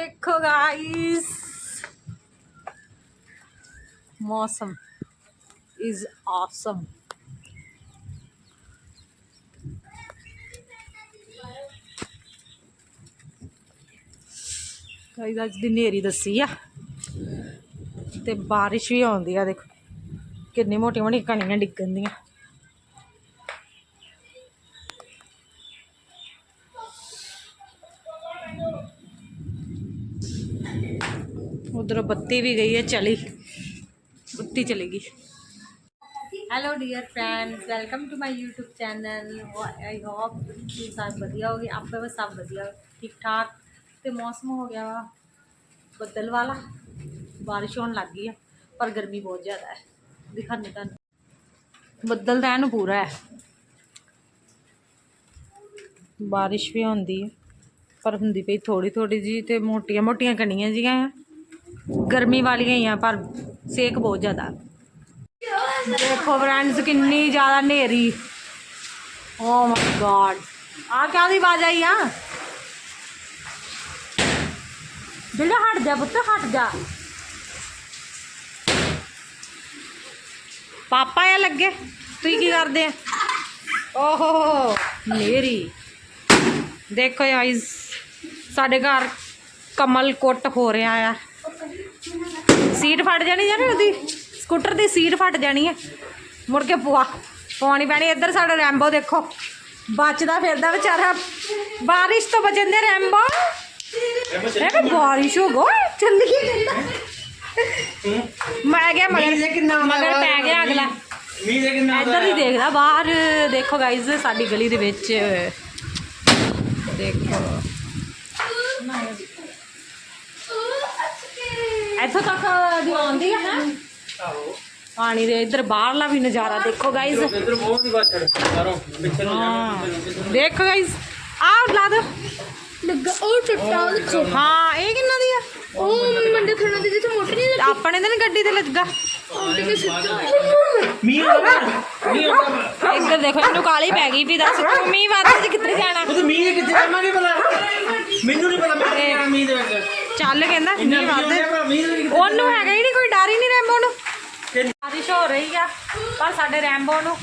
ਦੇਖੋ ਗਾਇਸ ਮੌਸਮ is awesome guys ਅੱਜ ਦੀ ਨੇਰੀ ਦੱਸੀ ਆ। ਤੇ ਬਾਰਿਸ਼ ਵੀ ਆਉਂਦੀ ਆ, ਦੇਖੋ। ਕਿੰਨੀ ਮੋਟੀ ਮੋਟੀ ਕਣੀਆਂ ਡਿੱਗਣ ਦੀਆਂ। ਉਧਰੋਂ ਬੱਤੀ ਵੀ ਗਈ ਹੈ, ਚਲੀ। ਬੱਤੀ ਚਲੀ ਗਈ। Hello dear friends welcome to my YouTube channel I hope ਕਿ ਸਭ ਵਧੀਆ ਹੋਗੇ, ਆਪੇ ਵੀ ਸਭ ਵਧੀਆ। ਠੀਕ ਠਾਕ? ਤੇ ਮੌਸਮ ਹੋ ਗਿਆ ਵਾ, ਬੱਦਲ ਵਾਲਾ। ਬਾਰਿਸ਼ ਹੋਣ ਲੱਗ ਗਈ ਆ, ਪਰ ਗਰਮੀ ਬਹੁਤ ਜ਼ਿਆਦਾ ਹੈ। ਦਿਖਾਣੇ ਤੁਹਾਨੂੰ। ਬੱਦਲ ਤਾਂ ਇਹਨੂੰ ਪੂਰਾ ਹੈ। ਬਾਰਿਸ਼ ਵੀ ਹੁੰਦੀ ਹੈ ਪਰ ਹੁੰਦੀ ਪਈ ਥੋੜੀ ਥੋੜੀ ਜੀ ਤੇ ਮੋਟੀਆਂ ਮੋਟੀਆਂ ਕਣੀਆਂ ਜੀਆਂ ਆ। ਗਰਮੀ ਵਾਲੀਆਂ ਹੀ ਆ, ਪਰ ਸੇਕ ਬਹੁਤ ਜ਼ਿਆਦਾ। ਦੇਖੋ ਫਰੈਂਡਸ ਕਿੰਨੀ ਜ਼ਿਆਦਾ ਹਨੇਰੀ। ਓ ਮਾਈ ਗॉड ਆ ਕਾਹਦੀ ਆਵਾਜ਼ ਆਈ ਆ? ਬਿਲਡਾ ਹਟ ਜਾ ਪੁੱਤ, ਹਟ ਜਾ। ਪਾਪਾ ਆ ਲੱਗੇ। ਤੁਸੀਂ ਕੀ ਕਰਦੇ ਆ? ਓਹੋ ਮੇਰੀ ਦੇਖੋ ਗਾਇਸ ਸਾਡੇ ਘਰ ਕਮਲ ਕੁੱਟ ਹੋ ਰਿਹਾ ਆ। ਸੀਟ ਫਟ ਜਾਣੀ ਜਾਨੀ ਉਹਦੀ? ਸਕੂਟਰ ਦੀ ਸੀਟ ਫਟ ਜਾਣੀ ਹੈ। ਮੁੜ ਕੇ ਪਵਾ ਪਵਾਉਣੀ ਪੈਣੀ ਇੱਧਰ ਸਾਡਾ ਰੈਂਬੋ ਦੇਖੋ। ਬਚਦਾ ਫਿਰਦਾ ਵਿਚਾਰਾ। ਬਾਰਿਸ਼ ਤੋਂ ਬਚਣ ਦੇ ਰੈਂਬੋ। ਇਹ ਵੀ ਬਾਰਿਸ਼ ਹੋ ਗਈ ਚੱਲੀ ਜਾਂਦਾ ਮੈਂ ਗਿਆ ਮਗਰ ਮਗਰ ਪੈ ਗਿਆ ਅਗਲਾ। ਇੱਧਰ ਹੀ ਦੇਖਦਾ ਬਾਹਰ। ਦੇਖੋ ਗਾਇਜ਼ ਸਾਡੀ ਗਲੀ ਦੇ ਵਿੱਚ। ਦੇਖੋ। ਇੱਥੋਂ ਤੱਕ ਦੀ ਆਉਂਦੀ ਹੈ ਨਾ? ਆਹੋ। ਪਾਣੀ ਦੇ ਇੱਧਰ ਬਾਹਰਲਾ ਵੀ ਨਜ਼ਾਰਾ ਦੇਖੋ ਗਾਇਜ਼ ਇਧਰ ਬਹੁਤ ਹੀ ਬਾਤ ਕਰੋ ਪਿੱਛੇ ਨੂੰ ਹਾਂ। ਦੇਖੋ ਗਾਇਜ਼ ਆਹ ਲਾ ਦੋ ਲੱਗਾ ਉਹ ਟੁੱਟਾ ਉਹ ਦੇਖੋ। ਹਾਂ ਇਹ ਕਿੰਨਾ ਦੀ ਆ? ਉਹ ਮੰਡੇ ਖਣਾ ਦੀ ਜਿੱਥੇ ਮੋਟਰ ਨਹੀਂ ਲੱਗੀ। ਆਪਣੇ ਤੇ ਨੀ ਗੱਡੀ ਤੇ ਲੱਗਾ। ਮੀਂਹ ਆਉਂਦਾ ਮੀਂਹ ਆਉਂਦਾ ਇੱਧਰ ਦੇਖੋ ਇਹਨੂੰ ਕਾਲੀ ਪੈ ਗਈ ਵੀ ਦੱਸ ਤੂੰ ਮੀਂਹ ਚ ਕਿੱਥੇ ਜਾਣਾ? ਉਹ ਤਾਂ ਮੀਂਹ ਦੇ ਕਿੱਥੇ ਜਾਵਾਂਗੇ ਭਲਾ? ਮੈਨੂੰ ਨਹੀਂ ਪਤਾ ਮੈਂ ਕਿਹੜਾ ਮੀਂਹ ਦੇ ਵਿੱਚ। ਚੱਲ ਕਹਿੰਦਾ ਇੰਨਾ ਮੀਂਹ ਆਉਂਦਾ ਭਲਾ ਮੀਂਹ ਦੇ ਵਿੱਚ ਉਹਨੂੰ ਹੈਗਾ ਹੀ ਨਹੀਂ ਕੋਈ ਡਰ ਹੀ ਨਹੀਂ ਰੈਂਬੋ ਨੂੰ। ਬਾਰਿਸ਼ ਹੋ ਰਹੀ ਆ ਪਰ ਸਾਡੇ ਰੈਂਬੋ ਨੂੰ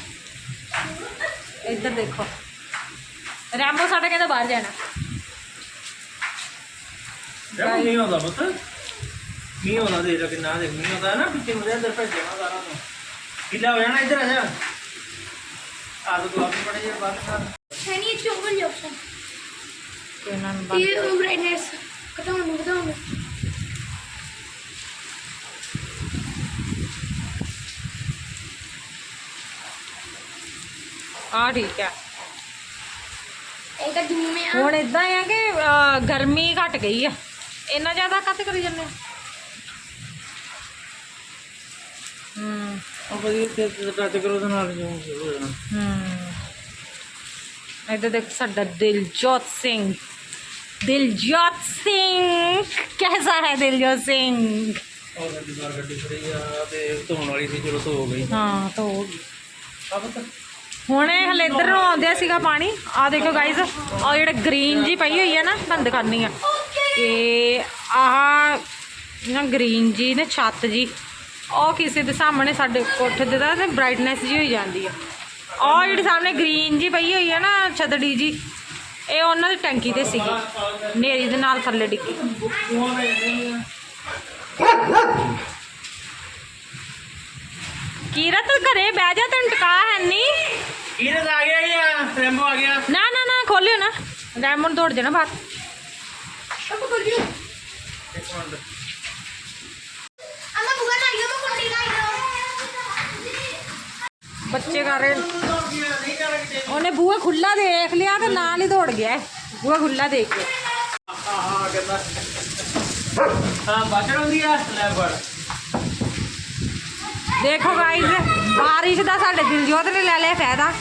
ਇੱਧਰ ਦੇਖੋ। ਰੈਂਬੋ ਸਾਡੇ ਕਹਿੰਦਾ ਬਾਹਰ ਜਾਣਾ। ਯਾਰ ਮੀਂਹ ਆਉਂਦਾ ਪੁੱਤ। ਮੀਂਹ ਆਉਂਦਾ ਦੇ ਜਾ ਕਿੰਨਾ ਦੇ ਮੀਂਹ ਆਉਂਦਾ ਨਾ ਪਿੱਛੇ ਮੁੰਡੇ ਅੰਦਰ ਭੱਜ ਜਾਣਾ ਸਾਰਾ ਨੂੰ ਕਿੱਲਾ ਹੋ ਜਾਣਾ ਇੱਧਰ ਆ ਜਾ। ਆ ਤੂੰ ਆਪਣੀ ਪੜੇ ਜੇ ਬਾਤ ਕਰ ਹੈ ਨਹੀਂ ਚੋਬਲ ਜੋਪਸ਼ਨ ਤੇ ਇਹਨਾਂ ਨੂੰ ਬੰਦ- ਇਹ ਬ੍ਰਾਈਟਨੈਸ ਘਟਾਉਣ ਨੂੰ ਘਟਾਉਣ ਆਹ ਠੀਕ ਆ ਇਹ ਤਾਂ ਜੂਮ ਹੈ। ਹੁਣ ਇਦਾਂ ਆ ਕਿ ਅਹ, ਗਰਮੀ ਘਟ ਗਈ ਆ। ਇੰਨਾ ਜ਼ਿਆਦਾ ਕੱਤ ਕਰੀ ਜਾਂਦੇ ਆ ਹੂੰ ਉਹ ਵਧੀਆ ਤੇ ਟੱਚ ਕਰੋ ਤੇ ਨਾਲ ਜਿਉਂ ਹੋ ਜਾਣਾ। ਹੂੰ। ਇੱਧਰ ਦੇਖ ਸਾਡਾ ਦਿਲਜੋਤ ਸਿੰਘ। ਦਿਲਜੋਤ ਸਿੰਘ! ਕੈਸਾ ਹੈ ਦਿਲਜੋਤ ਸਿੰਘ? ਉਹ ਗੱਡੀ ਬਾਹਰ ਗੱਡੀ ਖੜੀ ਆ ਤੇ ਧੋਣ ਵਾਲੀ ਸੀ ਚਲੋ ਧੋ ਗਈ। ਹਾਂ ਤਾਂ ਹੋ ਗਈ। ਆ ਪੁੱਤ। ਹੁਣ ਇਹ ਹਲੇ ਇੱਧਰ ਨੂੰ ਆਉਂਦਿਆ ਸੀਗਾ ਪਾਣੀ। ਆ ਦੇਖੋ ਗਾਇਜ਼ ਆ ਜਿਹੜਾ ਗ੍ਰੀਨ ਜੀ ਪਈ ਹੋਈ ਹੈ ਨਾ ਬੰਦ ਕਰਨੀ ਆ। ਤੇ ਆਹ ਨਾ ਗ੍ਰੀਨ ਜੀ ਨੇ ਛੱਤ ਜੀ ਉਹ ਕਿਸੇ ਦੇ ਸਾਹਮਣੇ ਸਾਡੇ ਕੋਠੇ ਦੇ ਦਾ ਤੇ ਬ੍ਰਾਈਟਨੈਸ ਜੀ ਹੋਈ ਜਾਂਦੀ ਆ। ਉਹ ਜਿਹੜੀ ਸਾਹਮਣੇ ਗ੍ਰੀਨ ਜੀ ਪਈ ਹੋਈ ਹੈ ਨਾ ਛਤੜੀ ਜੀ ਇਹ ਉਹਨਾਂ ਦੀ ਟੈਂਕੀ ਤੇ ਸੀਗੀ। ਨੇਰੀ ਦੇ ਨਾਲ ਥੱਲੇ ਡਿੱਗੀ। ਕੀਰਤ ਘਰੇ ਬਹਿ ਜਾ ਤੈਨੂੰ ਟਿਕਾ ਹੈ ਨਹੀਂ ਕੀਰਤ ਆ ਗਿਆ ਯਾ ਰੈਂਬੋ ਆ ਗਿਆ। ਨਾ ਨਾ ਨਾ ਖੋਲਿਓ ਨਾ। ਡਾਇਮੰਡ ਦੌੜ ਜਾਣਾ ਬਾਹਰ। ਇੱਕ ਮਿੰਟ ਅਮਾ ਬੁਗਾ ਨਾ ਆਇਓ ਮੈਂ ਕੁੰਡੀ ਨਾ ਆਇਓ ਬੱਚੇ ਕਰ ਰਹੇ ਉਹਨੇ ਬੂਹਾ ਖੁੱਲਾ ਦੇਖ ਲਿਆ ਤੇ ਨਾਲ ਹੀ ਦੌੜ ਗਿਆ ਬੂਹਾ ਖੁੱਲਾ ਦੇਖ ਕੇ ਹਾਂ ਹਾਂ ਕਹਿੰਦਾ ਹਾਂ ਬਾਸ਼ਰ ਹੁੰਦੀ ਆ ਲੈ ਫੜ ਦੇਖੋ ਗਾਇਜ਼ ਬਾਰਿਸ਼ ਦਾ ਸਾਡੇ ਦਿਲਜੋਤ ਨੇ ਲੈ ਲਿਆ ਫਾਇਦਾ।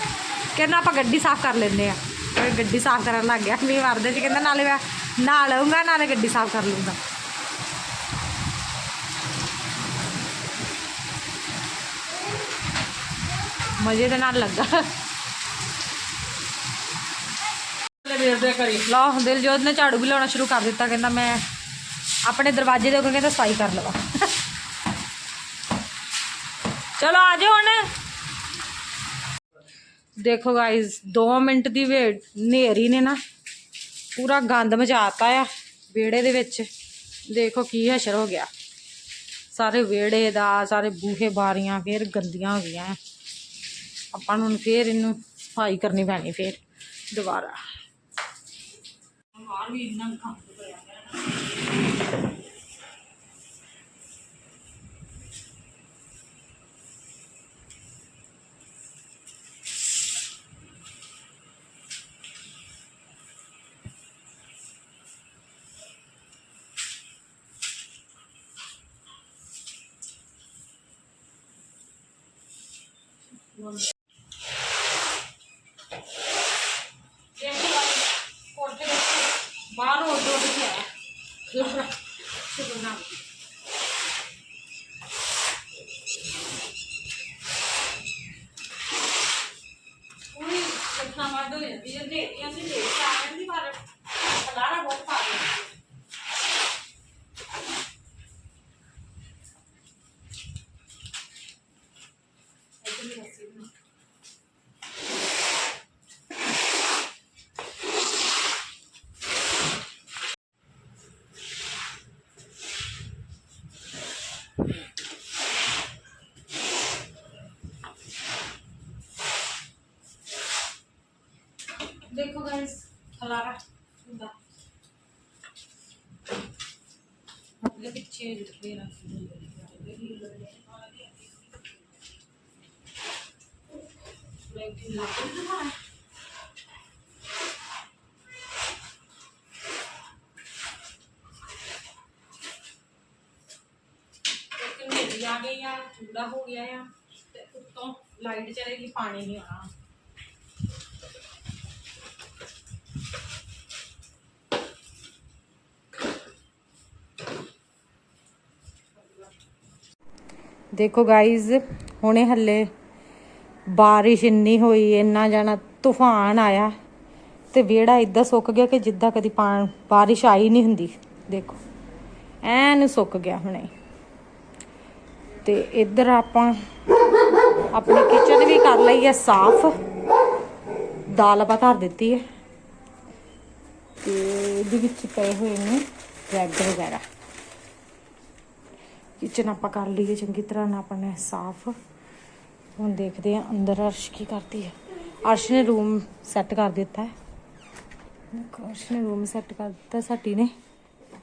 ਕਹਿੰਦਾ ਆਪਾਂ ਗੱਡੀ ਸਾਫ਼ ਕਰ ਲੈਂਦੇ ਆ ਫਿਰ ਗੱਡੀ ਸਾਫ਼ ਕਰਨ ਲੱਗ ਗਿਆ। ਵੀ ਵਰਦੇ ਚ ਕਹਿੰਦਾ ਨਾਲੇ ਮੈਂ ਨਹਾ ਲਊਂਗਾ ਨਾਲੇ ਗੱਡੀ ਸਾਫ਼ ਕਰ ਲਊਂਗਾ। ਮਜ਼ੇ ਦੇ ਨਾਲ ਲੱਗਾ। ਲੈ ਵੇਰਦੇ ਕਰੀ ਲਓ, ਦਿਲਜੋਤ ਨੇ ਝਾੜੂ ਵੀ ਲਾਉਣਾ ਸ਼ੁਰੂ ਕਰ ਦਿੱਤਾ, ਕਹਿੰਦਾ ਮੈਂ ਆਪਣੇ ਦਰਵਾਜ਼ੇ ਦੇ ਅੱਗੇ ਕਹਿੰਦਾ ਸਫ਼ਾਈ ਕਰ ਲਵਾ। ਚਲੋ, ਆ ਜਾਓ ਹੁਣ। ਦੇਖੋ ਗਾਇਸ 2 ਮਿੰਟ ਦੀ ਵੇਟ ਨੇਰੀ ਨੇ ਨਾ ਪੂਰਾ ਗੰਦ ਮਚਾਤਾ ਆ ਵਿਹੜੇ ਦੇ ਵਿੱਚ। ਦੇਖੋ ਕੀ ਹਸ਼ਰ ਹੋ ਗਿਆ। ਸਾਰੇ ਵਿਹੜੇ ਦਾ, ਸਾਰੇ ਬੂਹੇ ਬਾਰੀਆਂ, ਫੇਰ ਗੰਦੀਆਂ ਹੋ ਗਈਆਂ। ਆਪਾਂ ਨੂੰ ਹੁਣ ਫੇਰ ਇਹਨੂੰ ਸਫ਼ਾਈ ਕਰਨੀ ਪੈਣੀ ਫੇਰ, ਦੁਬਾਰਾ। ਬਾਹਰ ਵੀ ਇੰਨਾ ਗੰਦ ਪਿਆ ਹੈ ਨਾ। ਦੇਖੋ ਗਾਇਸ ਕੋਠੇ ਦੇ ਬਾਹਰ ਉੱਡ ਉੱਡ ਕੇ ਆਇਆ। ਦੂਸਰਾ ਸੁਗਨਾ ਪੂਰੀ ਦੇਖਣਾ ਵੱਧ ਹੋ ਜਾਂਦੀ ਹੈ ਨੇਰੀਆਂ ਦੀ ਨੇਰੀ ਆ ਜਾਂਦੀ, ਪਰ ਖਲਾਰਾ ਬਹੁਤ ਪਾ ਦਿੰਦੀ ਹੈ ਇੱਧਰ ਵੀ ਰੱਸੀ ਬਣਾ। ਆਪਣੇ ਪਿੱਛੇ ਲਿਖੇ ਰੱਖ ਇੱਕ ਨੇਰੀ ਆ ਗਈ ਆ ਚੂੜਾ ਹੋ ਗਿਆ ਆ ਤੇ ਉੱਤੋਂ ਲਾਈਟ ਚਲੇਗੀ ਪਾਣੀ ਨਹੀਂ ਆਉਣਾ ਦੇਖੋ ਗਾਈਜ਼ ਹੁਣੇ ਹੱਲੇ ਬਾਰਿਸ਼ ਇੰਨੀ ਹੋਈ, ਇੰਨਾ ਜਾਣਾ ਤੂਫਾਨ ਆਇਆ ਤੇ ਵਿਹੜਾ ਇਦਾਂ ਸੁੱਕ ਗਿਆ ਕਿ ਜਿੱਦਾਂ ਕਦੀ ਪਾ- ਬਾਰਿਸ਼ ਆਈ ਨਹੀਂ ਹੁੰਦੀ। ਦੇਖੋ, ਐਨ ਸੁੱਕ ਗਿਆ ਹੁਣੇ। ਤੇ ਇੱਧਰ ਆਪਾਂ ਆਪਣੀ ਕਿਚਨ ਵੀ ਕਰ ਲਈ ਹੈ ਸਾਫ਼। ਦਾਲ ਆਪਾਂ ਧਰ ਦਿੱਤੀ ਹੈ। ਤੇ ਇਹਦੇ ਵਿੱਚ ਪਏ ਹੋਏ ਨੇ ਬ੍ਰੈਡ ਵਗੈਰਾ। ਕਿਚਨ ਆਪਾਂ ਕਰ ਲਈਏ, ਚੰਗੀ ਤਰ੍ਹਾਂ ਨਾਲ ਆਪਣੇ ਸਾਫ਼। ਹੁਣ ਦੇਖਦੇ ਹਾਂ ਅੰਦਰ ਅਰਸ਼ ਕੀ ਕਰਦੀ ਹੈ। ਅਰਸ਼ ਨੇ ਰੂਮ ਸੈੱਟ ਕਰ ਦਿੱਤਾ ਹੈ। ਅਰਸ਼ ਨੇ ਰੂਮ ਸੈੱਟ ਕਰ ਦਿੱਤਾ, ਸਾਡੀ ਨੇ।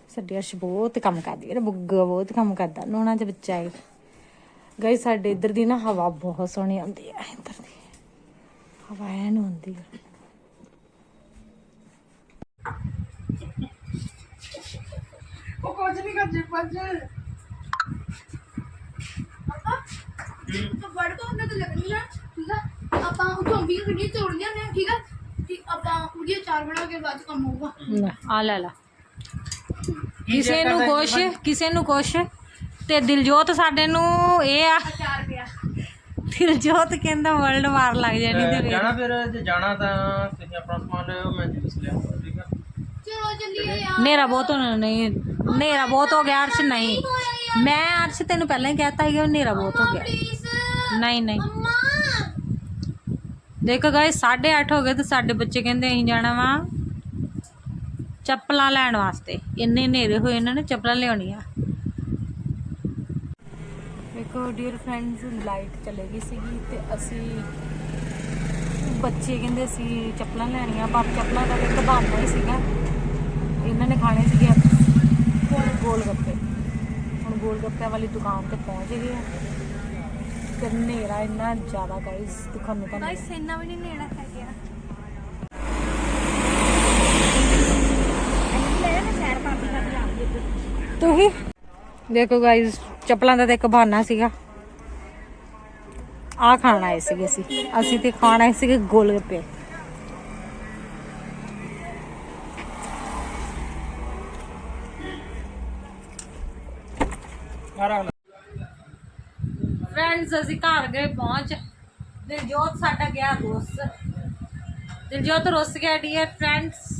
ਸਾਡੀ ਅਰਸ਼ ਬਹੁਤ ਕੰਮ ਕਰਦੀ ਹੈ, ਬੁੱਗਾ ਬਹੁਤ ਕੰਮ ਕਰਦਾ ਨੋਣਾ ਚ ਬੱਚਾ ਹੈ। ਗਈ ਸਾਡੇ ਇੱਧਰ ਦੀ ਨਾ ਹਵਾ ਬਹੁਤ ਸੋਹਣੀ ਆਉਂਦੀ ਹੈ, ਇੱਧਰ ਦੀ। ਹਵਾ ਐਨ ਹੁੰਦੀ ਹੈ। ਉਹ ਕੁਝ ਨਹੀਂ ਕਰਦੇ ਪੰਜ ਤਾਂ ਵੜ ਤੋਂ ਉਹਨਾਂ ਤੇ ਲੱਗਣੀ ਆ ਠੀਕ ਆ? ਆਪਾਂ ਉਥੋਂ ਵੀ ਗੱਡੀ ਤੋੜਨੀਆਂ ਨੇ ਠੀਕ ਆ? ਤੇ ਆਪਾਂ ਉਹਦੀ ਚਾਰ ਬਣਾ ਕੇ ਬਾਅਦ 'ਚ ਕੰਮ ਹੋਊਗਾ। ਲੈ, ਆ ਲੈ ਲਾ। ਕਿਸੇ ਨੂੰ ਕੁਛ ਕਿਸੇ ਨੂੰ ਕੁਛ। ਤੇ ਦਿਲਜੋਤ ਸਾਡੇ ਨੂੰ ਇਹ ਆ। ਚਾਰ ਰੁਪਿਆ ਦਿਲਜੋਤ ਕਹਿੰਦਾ ਵਰਲਡ ਵਾਰ ਲੱਗ ਜਾਣੀ ਤੇ ਜਾਣਾ ਫਿਰ ਜੇ ਜਾਣਾ ਤਾਂ ਤੁਸੀਂ ਆਪਣਾ ਸਮਾਨ ਲਿਓ ਮੈਂ ਜੂਸ ਲਿਆ ਠੀਕ ਆ? ਚਲੋ ਚੱਲੀਏ ਯਾਰ। ਨੇਰਾ ਬਹੁਤ ਹੋਣਾ ਨਹੀਂ ਨੇਰਾ ਬਹੁਤ ਹੋ ਗਿਆ ਅਰਸ਼ ਨਹੀਂ। ਮੈਂ ਅਰਸ਼ ਤੈਨੂੰ ਪਹਿਲਾਂ ਹੀ ਕਹਿਤਾ ਸੀ ਕਿ ਨੇਰਾ ਬਹੁਤ ਹੋ ਗਿਆ। ਨਹੀਂ ਨਹੀਂ। ਮੰਮਾ। ਦੇਖੋ ਗਾਇਸ 8:30 ਹੋ ਗਏ ਤੇ ਸਾਡੇ ਬੱਚੇ ਕਹਿੰਦੇ ਅਸੀਂ ਜਾਣਾ ਵਾ ਚੱਪਲਾਂ ਲੈਣ ਵਾਸਤੇ। ਇੰਨੇ ਹਨੇਰੇ ਹੋਏ ਇਹਨਾਂ ਨੇ ਚੱਪਲਾਂ ਲਿਆਉਣੀਆਂ। ਦੇਖੋ ਡੀਅਰ ਫਰੈਂਡਸ ਲਾਈਟ ਚਲੇ ਗਈ ਸੀਗੀ ਤੇ ਅਸੀਂ ਬੱਚੇ ਕਹਿੰਦੇ ਸੀ ਚੱਪਲਾਂ ਲੈਣੀਆਂ ਪਰ ਚੱਪਲਾਂ ਦਾ ਇੱਕ ਬਹਾਨਾ ਹੀ ਸੀਗਾ। ਇਹਨਾਂ ਨੇ ਖਾਣੇ ਸੀਗੇ ਗੋਲ ਗੋਲ ਗੱਪੇ ਹੁਣ ਗੋਲ ਗੱਪਿਆਂ ਵਾਲੀ ਦੁਕਾਨ ਤੇ ਪਹੁੰਚ ਗਏ ਆ। ਤੇ ਹਨੇਰਾ ਇੰਨਾ ਜ਼ਿਆਦਾ ਗਾਇਸ ਦਿਖਾਉਣ ਤਾਂ ਗਾਇਸ ਇੰਨਾ ਵੀ ਨਹੀਂ ਨੇੜਾ ਹੈ ਗਿਆ ਤੁਸੀਂ ਦੇਖੋ ਗਾਇਸ ਚੱਪਲਾਂ ਦਾ ਤਾਂ ਇੱਕ ਬਹਾਨਾ ਸੀਗਾ ਆ ਖਾਣ ਆਏ ਸੀਗੇ ਅਸੀਂ ਅਸੀਂ ਤੇ ਖਾਣ ਆਏ ਸੀਗੇ ਗੋਲ ਗੱਪੇ ਫਰੈਂਡਸ ਅਸੀਂ ਘਰ ਗਏ ਪਹੁੰਚ। ਦਿਲਜੋਤ ਸਾਡਾ ਗਿਆ ਰੁੱਸ। ਦਿਲਜੋਤ ਰੁੱਸ ਗਿਆ ਡੀਅਰ ਫਰੈਂਡਸ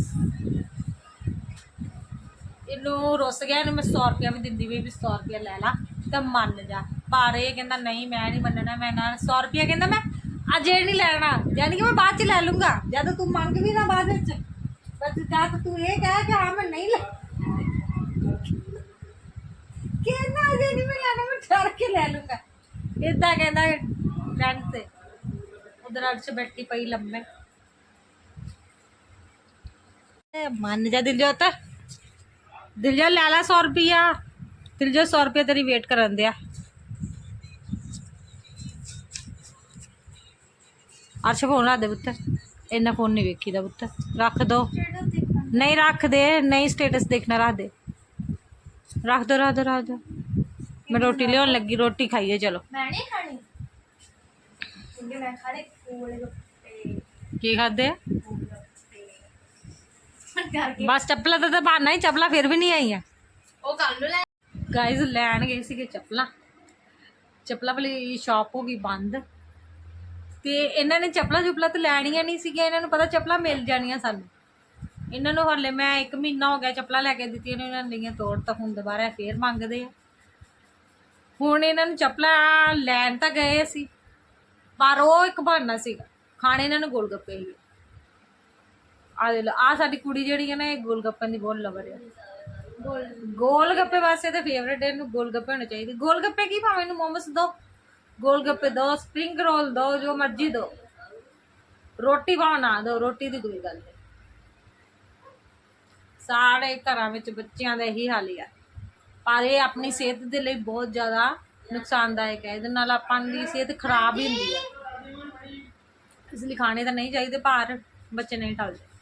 ਇਹਨੂੰ ਰੁੱਸ ਗਿਆ, ਇਹਨੂੰ ਮੈਂ 100 ਰੁਪਇਆ ਵੀ ਦਿੰਦੀ ਵੀ 100 ਰੁਪਇਆ ਲੈ ਲਾ, ਤਾਂ ਮੰਨ ਜਾ। ਪਰ ਇਹ ਕਹਿੰਦਾ, ਨਹੀਂ, ਮੈਂ ਨਹੀਂ ਮੰਨਣਾ, ਮੈਂ ਨਾ 100 ਰੁਪਇਆ ਕਹਿੰਦਾ, ਮੈਂ ਅੱਜ ਇਹ ਨਹੀਂ ਲੈਣਾ। ਯਾਨੀ ਕਿ ਮੈਂ ਬਾਅਦ ਚ ਲੈ ਲੂੰਗਾ, ਜਦ ਤੂੰ ਮੰਗ ਵੀ ਨਾ ਬਾਅਦ ਵਿੱਚ। ਬਸ ਜਦ ਤੂੰ ਇਹ ਕਹਿ ਕਿ ਹਾਂ, ਮੈਂ ਨਹੀਂ ਲੈ ਕਹਿੰਦਾ, ਅਜੇ ਨਹੀਂ ਮੈਂ ਲੈਣਾ, ਮੈਂ ਠਹਿਰ ਕੇ ਲੈ ਲੂੰਗਾ। ਇਦਾਂ ਕਹਿੰਦਾ ਫਰੈਂਡ ਤੇ। ਉਧਰ ਅਰਸ਼ ਬੈਠੀ ਪਈ ਲੰਮੇ। ਇਹ ਮੰਨ ਜਾ ਦਿਲਜੋਤ। ਦਿਲਜੋਤ ਲੈ ਲੈ 100 ਰੁਪਿਆ ਦਿਲਜੋਤ 100 ਰੁਪਿਆ ਤੇਰੀ ਵੇਟ ਕਰਨ ਦਿਆ। ਅਰਸ਼ ਫੋਨ ਰੱਖ ਦੇ ਪੁੱਤ। ਇੰਨਾ ਫੋਨ ਨਹੀਂ ਵੇਖੀਦਾ ਪੁੱਤ। ਰੱਖ ਦੋ। ਨਹੀਂ ਰੱਖ ਦੇ, ਨਹੀਂ ਸਟੇਟਸ ਦੇਖਣਾ ਰੱਖ ਦੇ। ਰੱਖ ਦੋ ਰੱਖ ਦੋ ਰੱਖ ਦੋ। ਮੈਂ ਰੋਟੀ ਲਿਆਉਣ ਲੱਗੀ ਰੋਟੀ ਖਾਈਏ ਚਲੋ। ਮੈਂ ਨਹੀਂ ਖਾਣੀ। ਕਿਉਂਕਿ ਮੈਂ ਖਾਣੇ ਕੋਲੇ ਗੱਪੇ ਕੀ ਖਾਦੇ ਬਸ ਚੱਪਲਾਂ ਦਾ ਤਾਂ ਬਹਾਨਾ ਹੀ ਚੱਪਲਾਂ ਫਿਰ ਵੀ ਨਹੀਂ ਆਈਆਂ। ਉਹ ਕੱਲ ਨੂੰ ਲੈ ਗਾਇਜ਼ ਲੈਣ ਗਏ ਸੀਗੇ ਚੱਪਲਾਂ। ਚੱਪਲਾਂ ਵਾਲੀ ਸ਼ਾਪ ਹੋ ਗਈ ਬੰਦ। ਤੇ ਇਹਨਾਂ ਨੇ ਚੱਪਲਾਂ ਚੁੱਪਲਾਂ ਤੇ ਲੈਣੀਆਂ ਨਹੀਂ ਸੀਗੀਆਂ ਇਹਨਾਂ ਨੂੰ ਪਤਾ ਚੱਪਲਾਂ ਮਿਲ ਜਾਣੀਆਂ ਸਾਨੂੰ। ਇਹਨਾਂ ਨੂੰ ਹਲੇ ਮੈਂ 1 ਮਹੀਨਾ ਹੋ ਗਿਆ ਚੱਪਲਾਂ ਲੈ ਕੇ ਦਿੱਤੀਆਂ ਨੇ ਇਹਨਾਂ ਨੇ ਲਈਆਂ ਤੋੜ ਤਾਂ ਹੁਣ ਦੁਬਾਰਾ ਫੇਰ ਮੰਗਦੇ ਆ। ਹੁਣ ਇਹਨਾਂ ਨੂੰ ਚੱਪਲਾਂ ਲੈਣ ਤਾਂ ਗਏ ਸੀ ਪਰ ਉਹ ਇੱਕ ਬਹਾਨਾ ਸੀਗਾ, ਖਾਣੇ ਇਹਨਾਂ ਨੂੰ ਗੋਲ ਗੱਪੇ ਹੀ। ਆ ਦੇ ਲਓ ਆ ਸਾਡੀ ਕੁੜੀ ਜਿਹੜੀ ਹੈ ਨਾ, ਇਹ ਗੋਲਗੱਪੇ ਦੀ ਬਹੁਤ ਲਵਰ ਆ। ਗੋਲ ਗੱਪੇ ਵਾਸਤੇ ਤੇ ਫੇਵਰੇਟ ਇਹਨੂੰ ਗੋਲਗੱਪੇ ਹੋਣੇ ਚਾਹੀਦੇ। ਗੋਲ ਗੱਪੇ ਕੀ ਭਾਵੇਂ ਇਹਨੂੰ ਮੋਮੋਸ ਦੋ ਗੋਲ ਗੱਪੇ ਦੋ ਸਪਰਿੰਗ ਰੋਲ ਦੋ, ਜੋ ਮਰਜ਼ੀ ਦੋ। ਰੋਟੀ ਭਾਵੇਂ ਨਾ ਦੋ, ਰੋਟੀ ਦੀ ਕੋਈ ਗੱਲ ਨਹੀਂ। ਸਾਰੇ ਘਰਾਂ ਵਿੱਚ ਬੱਚਿਆਂ ਦਾ ਇਹੀ ਹਾਲ ਹੀ ਆ। ਪਰ ਇਹ ਆਪਣੀ ਸਿਹਤ ਦੇ ਲਈ ਬਹੁਤ ਜ਼ਿਆਦਾ ਨੁਕਸਾਨਦਾਇਕ ਹੈ। ਇਹਦੇ ਨਾਲ ਆਪਾਂ ਦੀ ਸਿਹਤ ਖਰਾਬ ਹੀ ਹੁੰਦੀ ਹੈ। ਇਸ ਲਈ ਖਾਣੇ ਤਾਂ ਨਹੀਂ ਚਾਹੀਦੇ ਭਾਰ ਬੱਚੇ ਨਹੀਂ ਟਲਦੇ।